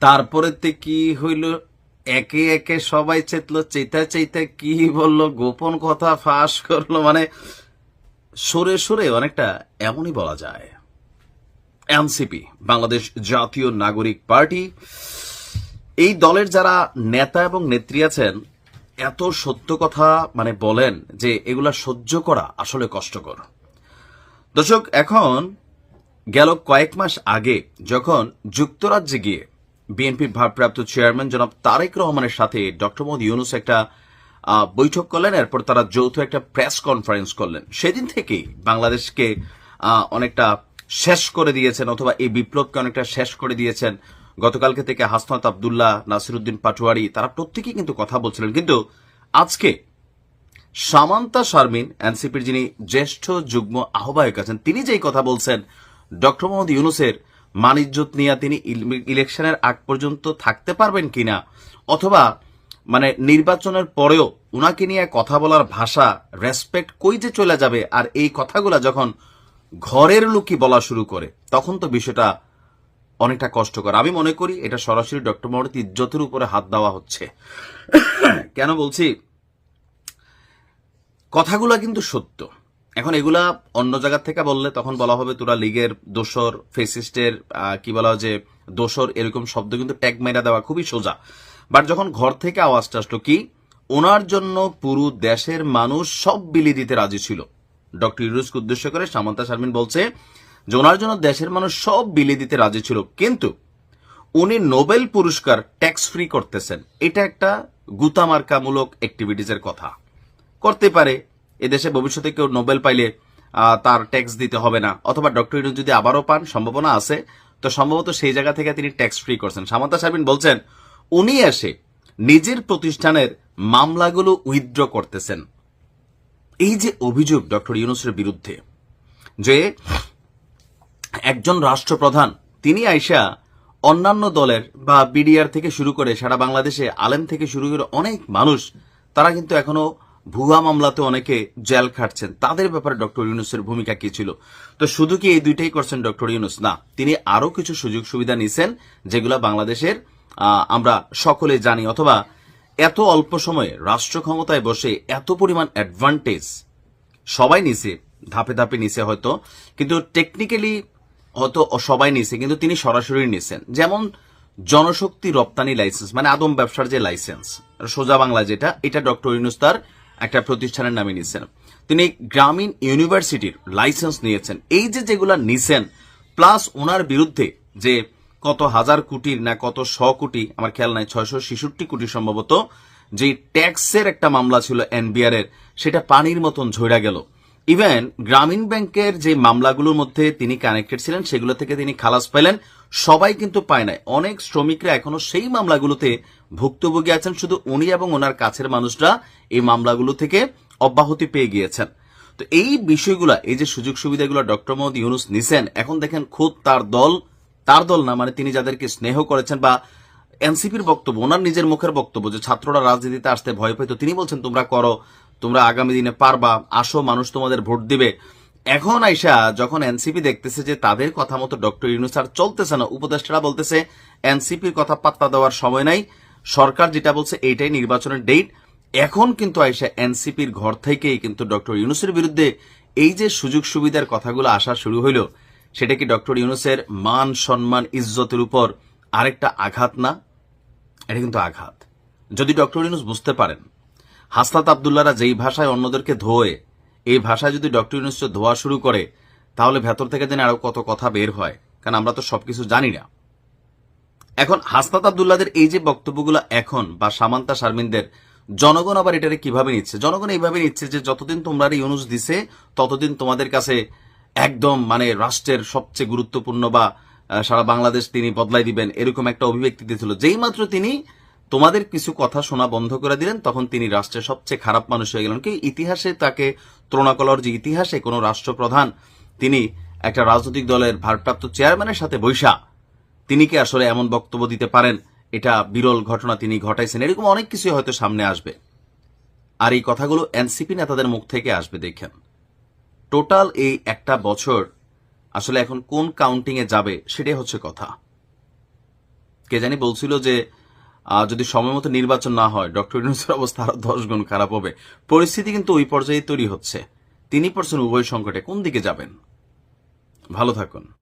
তারপরেতে কি হইল? একে একে সবাই চেতলো চেতা চেতা কি বলল? গোপন কথা ফাঁস করল মানে সরে সরে অনেকটা এমনই বলা যায়। এনসিপি, বাংলাদেশ জাতীয় নাগরিক পার্টি। এই দলের যারা নেতা এবং নেত্রী আছেন, এত সত্য কথা মানে বলেন যে এগুলা সহ্য করা আসলে কষ্টকর। দর্শক, এখন গেল কয়েক মাস আগে যখন যুক্তরাজ্যে গিয়ে বিএনপির ভারপ্রাপ্ত চেয়ারম্যান জনাব তারেক রহমানের সাথে ডক্টর মোহাম্মদ ইউনুস একটা বৈঠক করলেন, এরপর তারা যৌথ একটা প্রেস কনফারেন্স করলেন। সেদিন থেকেই বাংলাদেশকে অনেকটা শেষ করে দিয়েছেন, অথবা এই বিপ্লবকে অনেকটা শেষ করে দিয়েছেন। গতকালকে থেকে হাসনাত আবদুল্লাহ, নাসিরুদ্দিন পাটোয়ারি, তারা প্রত্যেকেই কিন্তু কথা বলছিলেন। কিন্তু আজকে সামান্তা শারমিন, এনসিপির যিনি জ্যেষ্ঠ যুগ্ম আহ্বায়ক আছেন, তিনি যেই কথা বলছেন, ডক্টর মোহাম্মদ ইউনুসের মানিজ্যত নিয়ে তিনি ইল- ইলেকশনের আগ পর্যন্ত থাকতে পারবেন কিনা? অথবা মানে নির্বাচনের পরেও উনাকে নিয়ে কথা বলার ভাষা রেসপেক্ট কই যে চলে যাবে? আর এই কথাগুলা যখন ঘরের লোকই বলা শুরু করে, তখন তো বিষয়টা অনেকটা কষ্টকর। আমি মনে করি এটা সরাসরি ডক্টর মোহাম্মদ ইজ্জতের উপরে হাত দেওয়া হচ্ছে। কেন বলছি? কথাগুলা কিন্তু সত্য। এখন এগুলা অন্য জায়গা থেকে বললে তখন বলা হবে তোরা লিগের দোসর ফেসিস্টের কি বলা হয় যে দোসর এরকম শব্দ কিন্তু ট্যাগ মেরা দেওয়া খুবই সোজা। বাট যখন ঘর থেকে আওয়াজটা আসলো কি? ওনার জন্য পুরো দেশের মানুষ সব বিলি দিতে রাজি ছিল। ডক্টর ইউরুসকে উদ্দেশ্য করে সামান্তা শারমিন বলছে যে ওনার জন্য দেশের মানুষ সব বিলি দিতে রাজি ছিল, কিন্তু উনি নোবেল পুরস্কার ট্যাক্স ফ্রি করতেছেন। এটা একটা গুতামার্কামূলক অ্যাক্টিভিটিজের কথা। করতে পারে এদেশে ভবিষ্যতে কেউ নোবেল পাইলে তার ট্যাক্স দিতে হবে না। অথবা ডক্টর ইউনুস যদি আবারও পান, সম্ভাবনা আছে। তো সম্ভবত সেই জায়গা থেকে তিনি ট্যাক্স ফ্রি করছেন। সামান্তা সাবিন বলছেন, উনি এসে নিজের প্রতিষ্ঠানের মামলাগুলো উইথড্র করতেছেন। এই যে অভিযোগ ডক্টর ইউনুসের বিরুদ্ধে, যে একজন রাষ্ট্রপ্রধান, তিনি আইসা অন্যান্য দলের বা বিডিআর থেকে শুরু করে সারা বাংলাদেশে, আলেম থেকে শুরু করে অনেক মানুষ, তারা কিন্তু এখনও ভুয়া মামলাতে অনেকে জেল খাটছেন। তাদের ব্যাপারে ডক্টর ইউনুসের ভূমিকা কি ছিল? তো শুধু কি এই দুইটাই করছেন ডক্টর ইউনুস? না, তিনি আরও কিছু সুযোগ সুবিধা নিছেন, যেগুলো বাংলাদেশের আমরা সকলে জানি, অথবা এত অল্প সময়ে রাষ্ট্র ক্ষমতায় বসে এত পরিমাণ অ্যাডভান্টেজ সবাই নিছে, ধাপে ধাপে নিছে হয়তো, কিন্তু টেকনিক্যালি হয়তো সবাই নিছে, কিন্তু তিনি সরাসরি নিছেন। যেমন জনশক্তি রপ্তানি লাইসেন্স মানে আদম ব্যবসার যে লাইসেন্স সোজা বাংলা যেটা, এটা ডক্টর ইউনুস তার একটা প্রতিষ্ঠানের নামে নিছেন। তিনি গ্রামীণ ইউনিভার্সিটির লাইসেন্স নিয়েছেন। এই যে যেগুলা নিছেন, প্লাস ওনার বিরুদ্ধে যে কত হাজার কোটির না কত শ কোটি, আমার খেয়াল নাই, ছয়শো ছেষট্টি কোটি সম্ভবত যে ট্যাক্সের একটা মামলা ছিল এনবিআর এর, সেটা পানির মতন ঝইরা গেল। ইভেন গ্রামীণ ব্যাংকের যে মামলাগুলোর মধ্যে তিনি কানেক্টেড ছিলেন, সেগুলো থেকে তিনি খালাস পেলেন। সবাই কিন্তু পায় নাই। অনেক শ্রমিকরা এখনও সেই মামলাগুলোতে ভুক্তভোগী আছেন, শুধু উনি এবং ওনার কাছের মানুষরা এই মামলাগুলো থেকে অব্যাহতি পেয়ে গিয়েছেন। তো এই বিষয়গুলা, এই যে সুযোগ সুবিধাগুলো ডক্টর মোহাম্মদ ইউনুস নিছেন, এখন দেখেন খুদ তার দল তার দল না মানে তিনি যাদেরকে স্নেহ করেছেন বা এনসিপির বক্তব্য, ওনার নিজের মুখের বক্তব্য, যে ছাত্ররা রাজনীতিতে আসতে ভয় পাইতো তিনি বলছেন, তোমরা করো, তোমরা আগামী দিনে পারবা, আসো, মানুষ তোমাদের ভোট দিবে। এখন আইসা যখন এনসিপি দেখতেছে যে তাদের কথা মতো ডক্টর ইউনুস আর চলতেছে না, উপদেষ্টারা বলতেছে, এনসিপির কথা পাত্তা দেওয়ার সময় নাই। সরকার যেটা বলছে এইটাই নির্বাচনের ডেট এখন কিন্তু আইসা এনসিপির ঘর থেকেই কিন্তু ডক্টর ইউনুসের বিরুদ্ধে এই যে সুযোগ সুবিধার কথাগুলো আসা শুরু হইল, সেটা কি ডক্টর ইউনুসের মান, সম্মান, ইজ্জতের উপর আরেকটা আঘাত না? এটা কিন্তু আঘাত। যদি ডক্টর ইউনুস বুঝতে পারেন, হাসনাত আবদুল্লারা যেই ভাষায় অন্যদেরকে ধোয়ে এই ভাষায় যদি ডক্টর ইউনুস ধোয়া শুরু করে, তাহলে ভেতর থেকে যেন আরও কত কথা বের হয়, কারণ আমরা তো সবকিছু জানি না। এখন হাসনাত আবদুল্লাদের এই যে বক্তব্যগুলো এখন, বা সামান্তা শারমিনদের, জনগণ আবার এটারে কীভাবে নিচ্ছে? জনগণ এইভাবে নিচ্ছে যে যতদিন তোমরা ইউনুস দিছে, ততদিন তোমাদের কাছে একদম মানে রাষ্ট্রের সবচেয়ে গুরুত্বপূর্ণ বা সারা বাংলাদেশ তিনি বদলাই দিবেন, এরকম একটা অভিব্যক্তি দিয়েছিল। যেই মাত্র তিনি তোমাদের কিছু কথা শোনা বন্ধ করে দিলেন, তখন তিনি রাষ্ট্রের সবচেয়ে খারাপ মানুষ হয়ে গেলেন। কি ইতিহাসে তাকে ত্রোণাকলর যে ইতিহাসে কোনো রাষ্ট্রপ্রধান, তিনি একটা রাজনৈতিক দলের ভারপ্রাপ্ত চেয়ারম্যানের সাথে বৈশা। তিনি কি আসলে এমন বক্তব্য দিতে পারেন? এটা বিরল ঘটনা তিনি ঘটাইছেন। এরকম অনেক কিছু হয়তো সামনে আসবে। আর এই কথাগুলো এনসিপি নেতাদের মুখ থেকে আসবে, দেখেন। টোটাল এই একটা বছর আসলে এখন কোন কাউন্টিং এ যাবে, সেটাই হচ্ছে কথা। কে জানি বলছিল যে যদি সময় মতো নির্বাচন না হয়, ডক্টর ইউনুসের অবস্থা আরও দশ গুণ খারাপ হবে। পরিস্থিতি কিন্তু ওই পর্যায়ে তৈরি হচ্ছে। তিনি পার্সেন্ট উভয় সংকটে। কোন দিকে যাবেন? ভালো থাকুন।